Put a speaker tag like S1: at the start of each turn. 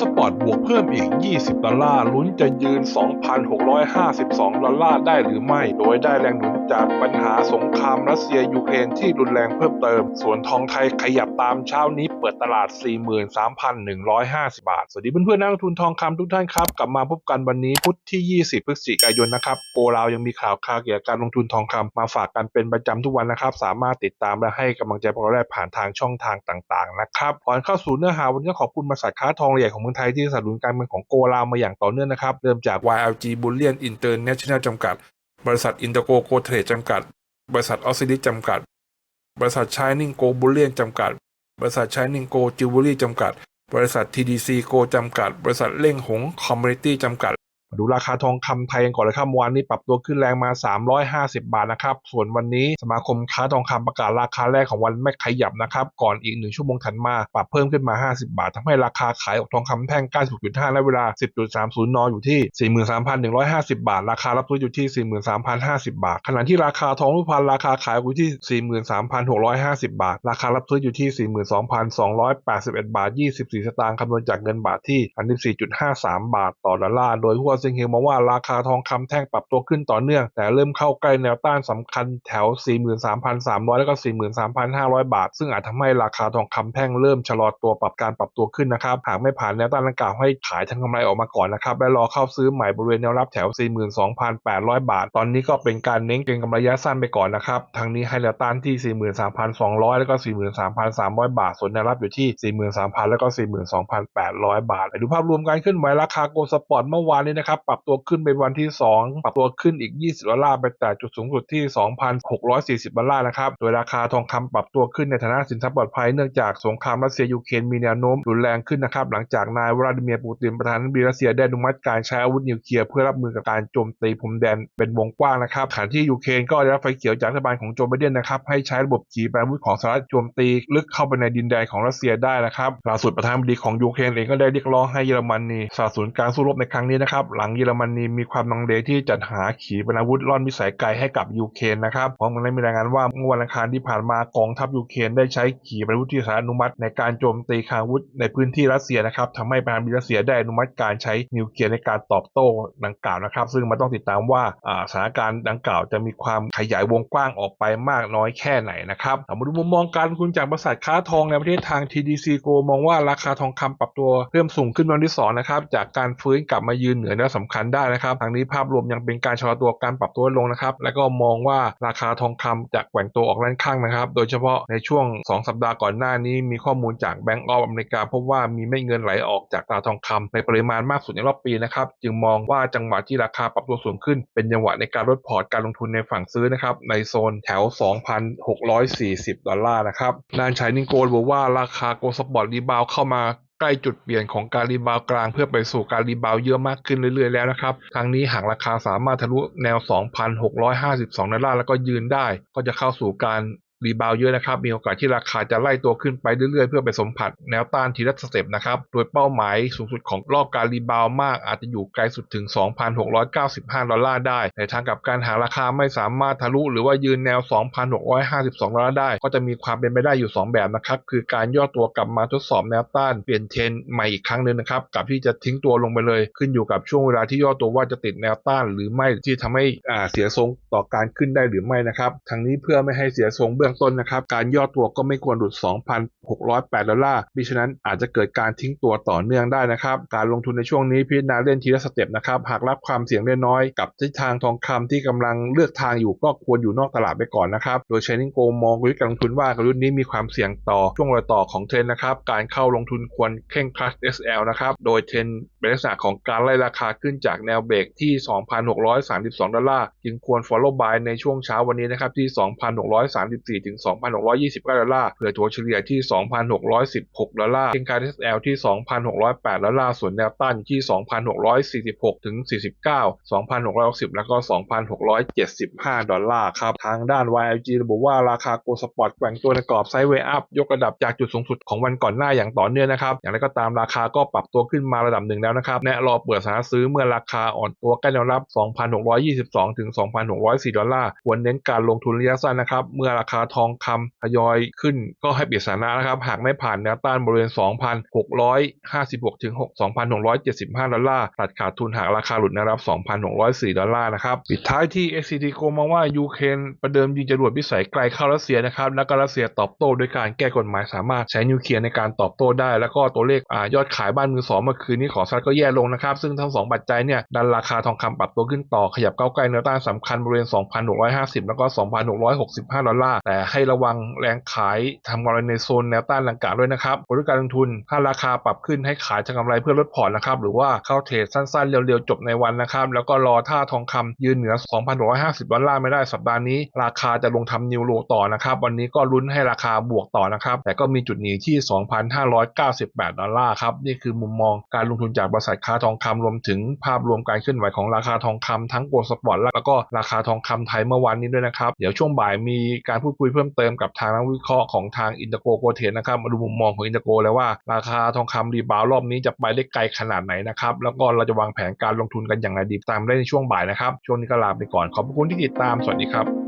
S1: สปอร์ตบวกเพิ่มอีก 20 ดอลลาร์ ลุ้นจะยืน 2,652 ดอลลาร์ได้หรือไม่ โดยได้แรงหนุนจากปัญหาสงครามรัสเซียยูเครนที่รุนแรงเพิ่มเติม ส่วนทองไทยขยับตามเช้านี้เปิดตลาด 43,150 บาท สวัสดีเพื่อนๆนักลงทุนทองคำทุกท่านครับ กลับมาพบกันวันนี้พุธที่ 20 พฤศจิกายนนะครับ โกลาวยังมีข่าวคาเกี่ยวกับการลงทุนทองคำมาฝากกันเป็นประจำทุกวันนะครับ สามารถติดตามและให้กำลังใจพวกเราได้ผ่านทางช่องทางต่างๆนะครับก่อนเข้าสู่เนื้อหาวันนี้ขอบคุณบริษัทค้าทองใหญ่ของเมืองไทยที่สนับสนุนการเงินของโกลาวมาอย่างต่อเนื่องนะครับ เริ่มจาก YLG Bullion International จำกัด บริษัท Intergo Go Trade จำกัด บริษัทออสซิลิจำกัด บริษัท Shining Go Bullion จำกัด บริษัท Shining Go Jewelry จำกัด บริษัท TDC Go จำกัด บริษัทเล่งหงคอมมูนิตี้จำกัด มาดูราคาทองคำไทยกันก่อนเลยครับเมื่อวานนี้ปรับตัวขึ้นแรงมา 350 บาทนะครับ ส่วนวันนี้สมาคมค้าทองคำประกาศราคาแรกของวันไม่ขยับนะครับ ก่อนอีก 1 ชั่วโมงถัดมาปรับเพิ่มขึ้นมา 50 บาททำให้ราคาขายออกทองคำแท่ง 96.5 และเวลา 10.30นอยู่ที่ 43,150 บาท ราคารับซื้ออยู่ที่ 43,050 บาท ขณะที่ราคาทองรูปพรรณราคาขายอยู่ที่ 43,650 บาท ราคารับซื้ออยู่ที่ 42,281 บาท 24 สตางค์คำนวณจากเงินบาทที่14.53 บาทต่อดอลลาร์โดยหัวเซิงเฮงมองว่าราคาทองคำแท่งปรับตัวขึ้นต่อเนื่อง แต่เริ่มเข้าใกล้แนวต้านสำคัญแถว 43,300 แล้วก็ 43,500 บาท ซึ่งอาจทำให้ราคาทองคำแท่งเริ่มชะลอตัวปรับการปรับตัวขึ้นนะครับ หากไม่ผ่านแนวต้านดังกล่าวให้ขายทางกำไรออกมาก่อนนะครับ และรอเข้าซื้อใหม่บริเวณแนวรับแถว 42,800 บาท ตอนนี้ก็เป็นการเน้นเก็งกำไรระยะสั้นไปก่อนนะครับ ทางนี้ให้แนวต้านที่ 43,200 แล้วก็ 43,300 บาท ส่วนแนวรับอยู่ที่ 43,000 แล้วก็ 42,800 บาทไปดูภาพรวมการขึ้นไหวราคาโกลด์สปอร์ตเมื่อวานนี้นะครับปรับตัวขึ้นเป็นวันที่ 2 ปรับตัวขึ้นอีก 20 ดอลลาร์ไปแต่จุดสูงสุดที่ 2,640 ดอลลาร์นะครับ โดยราคาทองคำปรับตัวขึ้นในฐานะสินทรัพย์ปลอดภัยเนื่องจากสงครามรัสเซียยูเครนมีแนวโน้มรุนแรงขึ้นนะครับ หลังจากนายวลาดิเมียร์ปูตินประธานาธิบดีรัสเซียได้อนุมัติการใช้อาวุธนิวเคลียร์เพื่อรับมือกับการโจมตีพรมแดนเป็นวงกว้างนะครับขณะที่ยูเครนก็ได้รับไฟเขียวจากรัฐบาลของโจไบเดนนะครับให้ใช้ระบบขีปนาวุธของสหรัฐโจมตีลึกเข้าไปในดินแดนของรัสเซียได้นะครับล่าสุดประธานาธิบดีของยูเครนเองก็ได้เรียกร้องให้เยอรมนีสนับสนุนการสู้รบในครั้งนี้นะครับหลังเยอรมนีมีความลังเลที่จัดหาขีปนาวุธล่อนมิสัยไกลให้กับยูเครนนะครับพร้อมกันนั้นมีรายงานว่าเมื่อวันอังคารที่ผ่านมากองทัพยูเครนได้ใช้ขีปนาวุธที่สหรัฐอนุมัติ ในการโจมตีคาวุธในพื้นที่รัสเซียนะครับทำให้ประธานาธิบดีรัสเซียได้อนุมัติการใช้นิวเคลียร์ในการตอบโต้ดังกล่าวนะครับ ซึ่งมันต้องติดตามว่าสถานการณ์ดังกล่าวจะมีความขยายวงกว้างออกไปมากน้อยแค่ไหนนะครับมาดูมุมมองการลงทุนจากบริษัทค้าทองในประเทศทาง TDC Go มองว่าราคาทองคำปรับตัวเพิ่มสูงขึ้นวันที่2นะครับจากการฟื้นกลับมายืนเหนือแนวสำคัญได้นะครับทางนี้ภาพรวมยังเป็นการชะลอตัวการปรับตัวลงนะครับ และก็มองว่าราคาทองคำจะแกว่งตัวออกด้านข้างนะครับ โดยเฉพาะในช่วง 2 สัปดาห์ก่อนหน้านี้มีข้อมูลจากแบงก์ออฟอเมริกาพบว่ามีเม็ดเงินไหลออกจากตลาดทองคำในปริมาณมากสุดในรอบปีนะครับ จึงมองว่าจังหวะที่ราคาปรับตัวสูงขึ้น เป็นจังหวะในการลดพอร์ตการลงทุนในฝั่งซื้อนะครับ ในโซนแถว 2,640 ดอลลาร์นะครับด้านชายนิงโกลบอกว่าราคาโกลสปอร์ตรีบาวเข้ามา ใกล้จุดเปลี่ยนของการรีบาวกลางเพื่อไปสู่การรีบาวเยอะมากขึ้นเรื่อยๆแล้วนะครับครั้งนี้หากราคาสามารถทะลุแนว 2,652 ดอลลาร์แล้วก็ยืนได้ ก็จะเข้าสู่การ รีบาวเยอะนะครับ มีโอกาสที่ราคาจะไล่ตัวขึ้นไปเรื่อยๆ เพื่อไปสมผัสแนวต้านทีละสเต็ปนะครับ โดยเป้าหมายสูงสุดของรอบการรีบาวมาก อาจจะอยู่ไกลสุดถึง 2,695 ดอลลาร์ได้ ในทางกับการหาราคาไม่สามารถทะลุหรือว่ายืนแนว 2,652 ดอลลาร์ได้ ก็จะมีความเป็นไปได้อยู่ 2 แบบนะครับ คือการย่อตัวกลับมาทดสอบแนวต้านเปลี่ยนเทรนใหม่อีกครั้งหนึ่งนะครับ กับที่จะทิ้งตัวลงไปเลย ขึ้นอยู่กับช่วงเวลาที่ย่อตัวว่าจะติดแนวต้าน หรือไม่ที่ทำให้อ่าเสียทรงต่อการขึ้นได้หรือไม่นะครับทางนี้เพื่อไม่ให้เสียทรงเบื้องต้นนะครับ การย่อตัวก็ไม่ควรหลุด 2,608 ดอลลาร์มิฉะนั้นอาจจะเกิดการทิ้งตัวต่อเนื่องได้นะครับ การลงทุนในช่วงนี้พิจารณาเล่นทีละสเต็ปนะครับ หากรับความเสี่ยงได้น้อยกับทิศทางทองคำที่กำลังเลือกทางอยู่ก็ควรอยู่นอกตลาดไปก่อนนะครับ โดย Shining Go มองกลยุทธ์การลงทุนว่ากลยุทธ์นี้มีความเสี่ยงต่อช่วงรอยต่อของเทรนนะครับ การเข้าลงทุนควรเข่งคลัช SL นะครับ โดยเทรนเป็นลักษณะของการไล่ราคาขึ้นจากแนวเบรกที่ 2,632 ดอลลาร์ จึงควร follow buy ในช่วงเช้าวันนี้นะครับที่ 2,634ถึง 2,629 ดอลลาร์เผื่อถัวเฉลี่ยที่ 2,616 ดอลลาร์เก็งการ SL ที่ 2,608 ดอลลาร์ ส่วนแนวต้านที่ 2,646 ถึง 49 2,660 แล้วก็ 2,675 ดอลลาร์ครับ ทางด้าน YLG ระบุว่าราคาโกลสปอร์ตแกว่งตัวในกรอบไซด์เวย์อัพยกระดับจากจุดสูงสุดของวันก่อนหน้าอย่างต่อเนื่องนะครับ อย่างไรก็ตามราคาก็ปรับตัวขึ้นมาระดับหนึ่งแล้วนะครับแนะรอเปิดสถานะซื้อเมื่อราคาอ่อนตัวใกล้แนวรับ 2,622 ถึง 2,604 ดอลลาร์ ควรเน้นการลงทุนระยะสั้นนะครับ เมื่อราคาทองคำทยอยขึ้นก็ให้ปริศนานะครับ หากไม่ผ่านแนวต้านบริเวณ 2,656 ถึง 2,675 ดอลลาร์ตัดขาดทุนหากราคาหลุดแนวรับ 2,604 ดอลลาร์นะครับ ปิดท้ายที่ SCT โกมองว่ายูเครนประเดิมยิงจรวดพิสัยไกลเข้ารัสเซียนะครับ แล้วก็รัสเซียตอบโต้ด้วยการแก้กฎหมายสามารถใช้นิวเคลียร์ในการตอบโต้ได้ แล้วก็ตัวเลขอายอดขายบ้านมือสองเมื่อคืนนี้ของสหรัฐก็แย่ลงนะครับ ซึ่งทั้งสองปัจจัยเนี่ยดันราคาทองคำปรับตัวขึ้นต่อขยับเข้าใกล้แนวต้านสำคัญบริเวณ 2,650 แล้วก็ 2,665 ดอลลาร์แต่ให้ระวังแรงขายทำกำไรในโซนแนวต้านดังกาด้วยนะครับบริการลงทุน ถ้าราคาปรับขึ้นให้ขายทำกำไรเพื่อลดพอร์ตนะครับ หรือว่าเข้าเทรดสั้นๆ เร็วๆ จบในวันนะครับ แล้วก็รอท่าทองคำยืนเหนือ 2,650 ดอลลาร์ไม่ได้สัปดาห์นี้ ราคาจะลงทำนิวโลต่อนะครับ วันนี้ก็ลุ้นให้ราคาบวกต่อนะครับ แต่ก็มีจุดหนีที่ 2,598 ดอลลาร์ครับ นี่คือมุมมองการลงทุนจากบริษัทค้าทองคำรวมถึงภาพรวมการเคลื่อนไหวของราคาทองคำทั้งโกลด์สปอร์ตแล้วก็ราคาทองคำไทยเมื่อวานนี้ด้วยนะครับ เดี๋ยวช่วงบ่ายมีการพูดคุยเพิ่มเติมกับทางนักวิเคราะห์ของทางอินเตอร์โกโกเทนนะครับมาดูมุมมองของอินเตอร์โกแล้วว่าราคาทองคำรีบาวรอบนี้จะไปได้ไกลขนาดไหนนะครับแล้วก็เราจะวางแผนการลงทุนกันอย่างไรดีตามได้ในช่วงบ่ายนะครับช่วงนี้ก็ลาไปก่อนขอบคุณที่ติดตามสวัสดีครับ